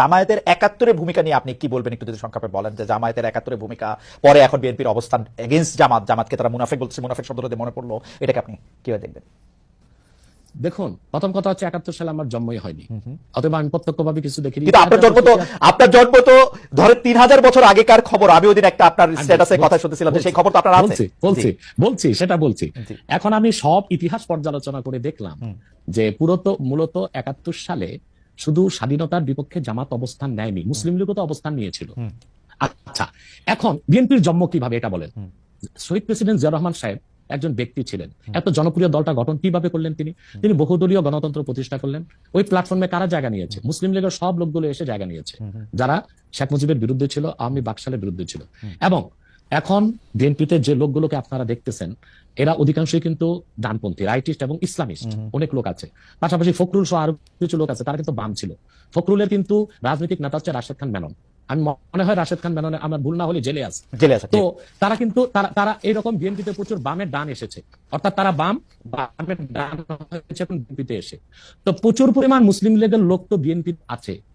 জামায়াতের একাত্তরের ভূমিকা নিয়ে আপনি কি বলবেন? একটু যদি সংক্ষেপে বলেন যে জামায়াতের একাত্তরের ভূমিকা পরে এখন বিএনপির অবস্থান এগেনস্ট জামাত জামাতকে তারা মুনাফেক বলছে মুনাফেক শব্দটা দিয়ে মনে পড়ল এটাকে আপনি কীভাবে দেখবেন? দেখুন প্রথম কথা হচ্ছে একাত্তর সালে আমার জন্মই হয়নি। অথবা আমি প্রত্যক্ষভাবে কিছু দেখিনি। কিন্তু আপনার জন্ম তো আপনার জন্ম তো ধরে তিন হাজার বছর আগেকার খবর। আমি ওদিন একটা আপনার স্ট্যাটাসে কথা শুনতেছিলাম সেই খবর তো আপনার আছে। বলছি বলছি সেটা বলছি। এখন আমি সব ইতিহাস পর্যালোচনা করে দেখলাম যে পুরত মূলত একাত্তর সালে শুধু স্বাধীনতার বিপক্ষে জামাত অবস্থান নেয়নি মুসলিম লীগও তো অবস্থান নিয়েছিল। আচ্ছা এখন বিএনপির জন্ম কীভাবে এটা বলেন? শহীদ প্রেসিডেন্ট জিয়া রহমান সাহেব একজন ব্যক্তি ছিলেন। এত জনপ্রিয় দলটা গঠন কীভাবে করলেন তিনি? তিনি বহুদলীয় গণতন্ত্র প্রতিষ্ঠা করলেন। ওই প্ল্যাটফর্মে কারা জায়গা নিয়েছে? মুসলিম লীগের সব লোকগুলো এসে জায়গা নিয়েছে। যারা শেখ মুজিবের বিরুদ্ধে ছিল আওয়ামী বাকশালের বিরুদ্ধে ছিল। এবং এখন বিএনপিতে যে লোকগুলোকে আপনারা দেখতেছেন এরা অধিকাংশই কিন্তু ডানপন্থী রাইটিস্ট এবং ইসলামিস্ট অনেক লোক আছে। পাশাপাশি ফখরুল সহ আরও কিছু লোক আছে তারা কিন্তু বাম ছিল। ফখরুলের কিন্তু রাজনৈতিক নেতা হচ্ছে রাশেদ খান মেনন। আমি মনে হয় রাশেদ খান মেননে আমার ভুল না হলে জেলে আছে। জেলে আছে তো তারা কিন্তু তারা তারা এইরকম বিএনপিতে প্রচুর বামের ডান এসেছে। অর্থাৎ তারা বাম বামের ডান হয়েছে এখন বিএনপিতে এসে। তো প্রচুর পরিমাণ মুসলিম লীগের লোক তো বিএনপি আছে।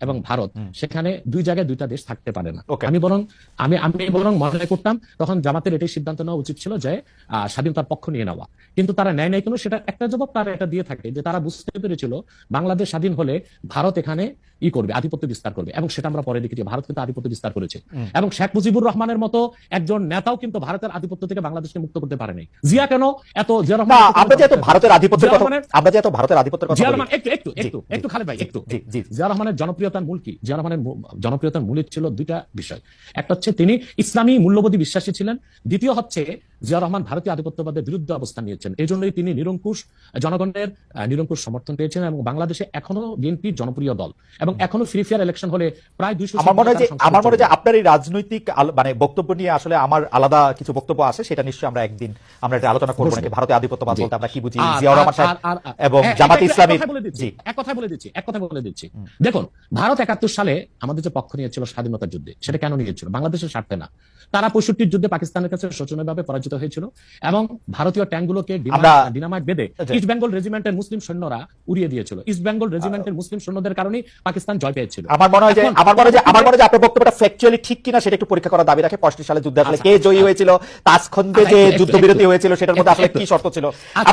এবং ভারত সেখানে দুই জায়গায় দুইটা দেশ থাকতে পারে না. আমি বরং আমি আমি বরং মনে করতাম তখন জামাতের এটাই সিদ্ধান্ত নেওয়া উচিত ছিল যে স্বাধীনতার পক্ষ নিয়ে নেওয়া। কিন্তু তারা নেয় নাই কেন সেটা একটা জবাব তারা এটা দিয়ে থাকে যে তারা বুঝতে পেরেছিল বাংলাদেশ স্বাধীন হলে ভারত এখানে ই করবে আধিপত্য বিস্তার করবে। এবং সেটা আমরা পরে দেখেছি ভারত কিন্তু আধিপত্য বিস্তার করেছে। এবং শেখ মুজিবুর রহমানের মতো একজন নেতাও কিন্তু ভারতের আধিপত্য থেকে বাংলাদেশকে মুক্ত করতে পারেনি। জিয়া কেন এত জিয়া না রহমান আমরা যে এত ভারতের আধিপত্যের জিয়া কথা রহমানের- আমরা যে এত ভারতের আধিপত্যের কথা জিয়া রহমান একটু একটু একটু একটু খালেদ ভাই একটু। জিয়া রহমানের জনপ্রিয়তার মূল কি? জিয়া রহমানের জনপ্রিয়তার মূল ছিল দুইটা বিষয়। একটা হচ্ছে তিনি ইসলামী মূল্যবোধী বিশ্বাসী ছিলেন। দ্বিতীয় হচ্ছে জিয়া রহমান ভারতীয় আধিপত্যবাদের বিরুদ্ধে অবস্থান নিয়েছেন। এই জন্যই তিনি নিরঙ্কুশ জনগণের নিরঙ্কুশ সমর্থন পেয়েছেন এবং বাংলাদেশে এখনও বিএনপি জনপ্রিয় দল এবং এখনও ফ্রি ফেয়ার ইলেকশন হলে প্রায় দুইশো আমার মনে হয় আমার মনে হয় আপনার এই রাজনৈতিক মানে বক্তব্য নিয়ে আসলে আমার আলাদা কিছু বক্তব্য আছে সেটা নিশ্চয়ই আমরা একদিন আমরা এটা আলোচনা করব নাকি? ভারতীয় আধিপত্যবাদ বলতে আমরা কি বুঝি? জিয়াউর রহমান সাহেব এবং হ্যাঁ, জামাত ইসলামী জি। এক কথা বলে দিচ্ছি এক কথা বলে দিচ্ছি। দেখুন ভারত একাত্তর সালে আমাদের যে পক্ষ নিয়েছিল স্বাধীনতার যুদ্ধে সেটা কেন নিয়েছিল? বাংলাদেশের স্বার্থে না। তারা পঁয়ষট্টির যুদ্ধে পাকিস্তানের কাছে শোচনীয়ভাবে পরাজিত হয়েছিল এবং ভারতীয় ট্যাঙ্কগুলোকে ডিনামাইট বেঁধে আচ্ছা। ইস্ট বেঙ্গল রেজিমেন্টের মুসলিম সৈন্যরা উড়িয়ে দিয়েছিল। ইস্ট বেঙ্গল রেজিমেন্টের মুসলিম সৈন্যদের কারণে পাকিস্তান জয় পেয়েছিল। আমার মনে হয় যে আমার মনে হয় যে আমার মনে হয় যে আপনার বক্তব্যটা ফ্যাকচুয়ালি ঠিক কিনা সেটা একটু পরীক্ষা করার দাবি রাখে। পঁয়ষট্টি সালে যুদ্ধে আসলে আচ্ছা, কে জয়ী। হয়েছিল তাসখন্দে আচ্ছা, যে যুদ্ধবিরতি হয়েছিল সেটার মধ্যে আসলে কি শর্ত ছিল?